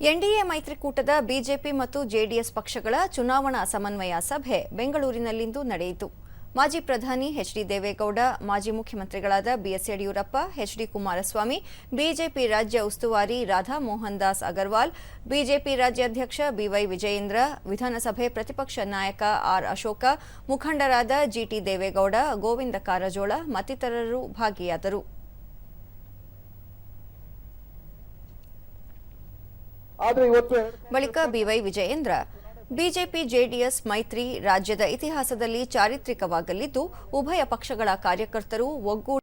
NDA ಮೈತ್ರಿಕೂಟದ BJP ಮತ್ತು JDS ಪಕ್ಷಗಳ ಚುನಾವಣಾ ಸಮನ್ವಯ ಸಭೆ ಬೆಂಗಳೂರಿನಲ್ಲಿಂದು ನಡೆಯಿತು. ಮಾಜಿ ಪ್ರಧಾನಿ ಎಚ್ಡಿ ದೇವೇಗೌಡ, ಮಾಜಿ ಮುಖ್ಯಮಂತ್ರಿಗಳಾದ BS Yediyurappa HD Kumaraswamy, BJP ರಾಜ್ಯ ಉಸ್ತುವಾರಿ ರಾಧಾ ಮೋಹನ್ ದಾಸ್ ಅಗರ್ವಾಲ್, ಬಿಜೆಪಿ ರಾಜ್ಯಾಧ್ಯಕ್ಷ ಬಿವೈ ವಿಜಯೇಂದ್ರ, ವಿಧಾನಸಭೆ ಪ್ರತಿಪಕ್ಷ ನಾಯಕ ಆರ್ ಅಶೋಕ, ಮುಖಂಡರಾದ ಜಿಟಿ ದೇವೇಗೌಡ, ಗೋವಿಂದ ಕಾರಜೋಳ ಮತ್ತಿತರರು ಭಾಗಿಯಾದರು. ಆದ್ರೆ ಇವತ್ತು ಬಳಿಕ ಬಿವೈ ವಿಜಯೇಂದ್ರ ಬಿಜೆಪಿ ಜೆಡಿಎಸ್ ಮೈತ್ರಿ ರಾಜ್ಯದ ಇತಿಹಾಸದಲ್ಲಿ ಚಾರಿತ್ರಿಕವಾಗಲಿದ್ದು ಉಭಯ ಪಕ್ಷಗಳ ಕಾರ್ಯಕರ್ತರು ಒಗ್ಗೂಡಿ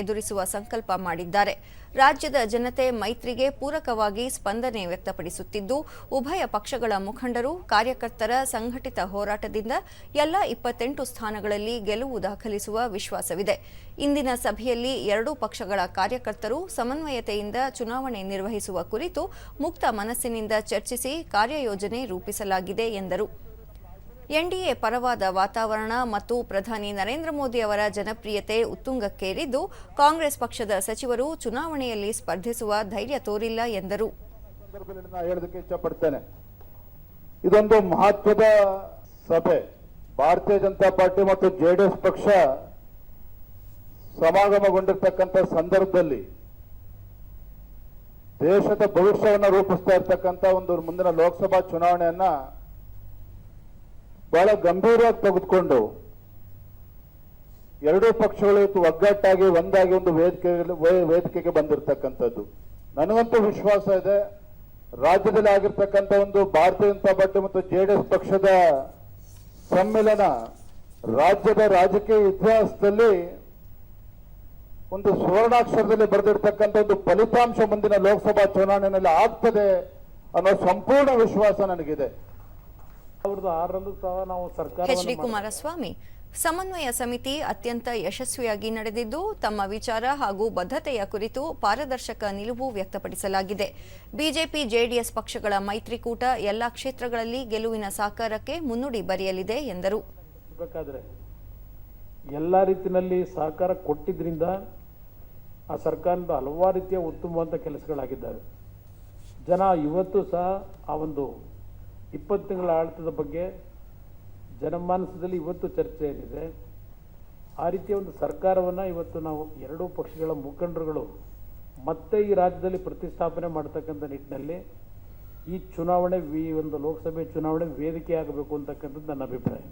ಎದುರಿಸುವ ಸಂಕಲ್ಪ ಮಾಡಿದ್ದಾರೆ. ರಾಜ್ಯದ ಜನತೆ ಮೈತ್ರಿಗೆ ಪೂರಕವಾಗಿ ಸ್ಪಂದನೆ ವ್ಯಕ್ತಪಡಿಸುತ್ತಿದ್ದು, ಉಭಯ ಪಕ್ಷಗಳ ಮುಖಂಡರು, ಕಾರ್ಯಕರ್ತರ ಸಂಘಟಿತ ಹೋರಾಟದಿಂದ ಎಲ್ಲ ಇಪ್ಪತ್ತೆಂಟು ಸ್ಥಾನಗಳಲ್ಲಿ ಗೆಲುವು ದಾಖಲಿಸುವ ವಿಶ್ವಾಸವಿದೆ. ಇಂದಿನ ಸಭೆಯಲ್ಲಿ ಎರಡೂ ಪಕ್ಷಗಳ ಕಾರ್ಯಕರ್ತರು ಸಮನ್ವಯತೆಯಿಂದ ಚುನಾವಣೆ ನಿರ್ವಹಿಸುವ ಕುರಿತು ಮುಕ್ತ ಮನಸ್ಸಿನಿಂದ ಚರ್ಚಿಸಿ ಕಾರ್ಯಯೋಜನೆ ರೂಪಿಸಲಾಗಿದೆ ಎಂದರು. ಎನ್ಡಿಎ ಪರವಾದ ವಾತಾವರಣ ಮತ್ತು ಪ್ರಧಾನಿ ನರೇಂದ್ರ ಮೋದಿ ಅವರ ಜನಪ್ರಿಯತೆ ಉತ್ತುಂಗಕ್ಕೇರಿದ್ದು, ಕಾಂಗ್ರೆಸ್ ಪಕ್ಷದ ಸಚಿವರು ಚುನಾವಣೆಯಲ್ಲಿ ಸ್ಪರ್ಧಿಸುವ ಧೈರ್ಯ ತೋರಿಲ್ಲ ಎಂದರು. ಇದೊಂದು ಮಹತ್ವದ ಸಭೆ. ಭಾರತೀಯ ಜನತಾ ಪಾರ್ಟಿ ಮತ್ತು ಜೆಡಿಎಸ್ ಪಕ್ಷ ಸಮಾಗಮಗೊಂಡಿರ್ತಕ್ಕಂಥ ಸಂದರ್ಭದಲ್ಲಿ ದೇಶದ ಭವಿಷ್ಯವನ್ನು ರೂಪಿಸ್ತಾ ಇರ್ತಕ್ಕಂಥ ಒಂದು ಮುಂದಿನ ಲೋಕಸಭಾ ಚುನಾವಣೆಯನ್ನ ಬಹಳ ಗಂಭೀರವಾಗಿ ತೆಗೆದುಕೊಂಡು ಎರಡೂ ಪಕ್ಷಗಳು ಇವತ್ತು ಒಗ್ಗಟ್ಟಾಗಿ, ಒಂದಾಗಿ ಒಂದು ವೇದಿಕೆ ವೇದಿಕೆಗೆ ಬಂದಿರತಕ್ಕಂಥದ್ದು. ನನಗಂತೂ ವಿಶ್ವಾಸ ಇದೆ. ರಾಜ್ಯದಲ್ಲಿ ಆಗಿರ್ತಕ್ಕಂಥ ಒಂದು ಭಾರತೀಯ ಜನತಾ ಪಾರ್ಟಿ ಮತ್ತು ಎಸ್ ಪಕ್ಷದ ಸಮ್ಮಿಲನ ರಾಜ್ಯದ ರಾಜಕೀಯ ಇತಿಹಾಸದಲ್ಲಿ ಒಂದು ಸುವರ್ಣಾಕ್ಷರದಲ್ಲಿ ಬರೆದಿರ್ತಕ್ಕಂಥ ಒಂದು ಫಲಿತಾಂಶ ಮುಂದಿನ ಲೋಕಸಭಾ ಚುನಾವಣೆಯಲ್ಲಿ ಆಗ್ತದೆ ಅನ್ನೋ ಸಂಪೂರ್ಣ ವಿಶ್ವಾಸ ನನಗಿದೆ. ಸಾವಿರದ ಆರರಲ್ಲೂ ಸಹ ನಾವು ಎಚ್ ಡಿ ಸರ್ಕಾರ ಕುಮಾರಸ್ವಾಮಿ ಸಮನ್ವಯ ಸಮಿತಿ ಅತ್ಯಂತ ಯಶಸ್ವಿಯಾಗಿ ನಡೆದಿದ್ದು ತಮ್ಮ ವಿಚಾರ ಹಾಗೂ ಬದ್ಧತೆಯ ಕುರಿತು ಪಾರದರ್ಶಕ ನಿಲುವು ವ್ಯಕ್ತಪಡಿಸಲಾಗಿದೆ. ಬಿಜೆಪಿ ಜೆಡಿಎಸ್ ಪಕ್ಷಗಳ ಮೈತ್ರಿಕೂಟ ಎಲ್ಲಾ ಕ್ಷೇತ್ರಗಳಲ್ಲಿ ಗೆಲುವಿನ ಸಾಕಾರಕ್ಕೆ ಮುನ್ನುಡಿ ಬರೆಯಲಿದೆ ಎಂದರು. ಬೇಕಾದ್ರೆ ಎಲ್ಲ ರೀತಿಯಲ್ಲಿ ಸಹಕಾರ ಕೊಟ್ಟಿದ್ದರಿಂದ ಆ ಸರ್ಕಾರದ ಹಲವಾರು ರೀತಿಯ ಉತ್ತಮವಾದ ಕೆಲಸಗಳಾಗಿದ್ದಾವೆ ಜನ ಇವತ್ತು ಸಹ ಆ ಒಂದು ಇಪ್ಪತ್ತು ತಿಂಗಳ ಆಡಳಿತದ ಬಗ್ಗೆ ಜನಮಾನಸದಲ್ಲಿ ಇವತ್ತು ಚರ್ಚೆ ಏನಿದೆ ಆ ರೀತಿಯ ಒಂದು ಸರ್ಕಾರವನ್ನು ಇವತ್ತು ನಾವು ಎರಡೂ ಪಕ್ಷಗಳ ಮುಖಂಡರುಗಳು ಮತ್ತೆ ಈ ರಾಜ್ಯದಲ್ಲಿ ಪ್ರತಿಷ್ಠಾಪನೆ ಮಾಡ್ತಕ್ಕಂಥ ನಿಟ್ಟಿನಲ್ಲಿ ಈ ಚುನಾವಣೆ ವಿ ಒಂದು ಲೋಕಸಭೆ ಚುನಾವಣೆ ವೇದಿಕೆ ಆಗಬೇಕು ಅಂತಕ್ಕಂಥದ್ದು ನನ್ನ ಅಭಿಪ್ರಾಯ.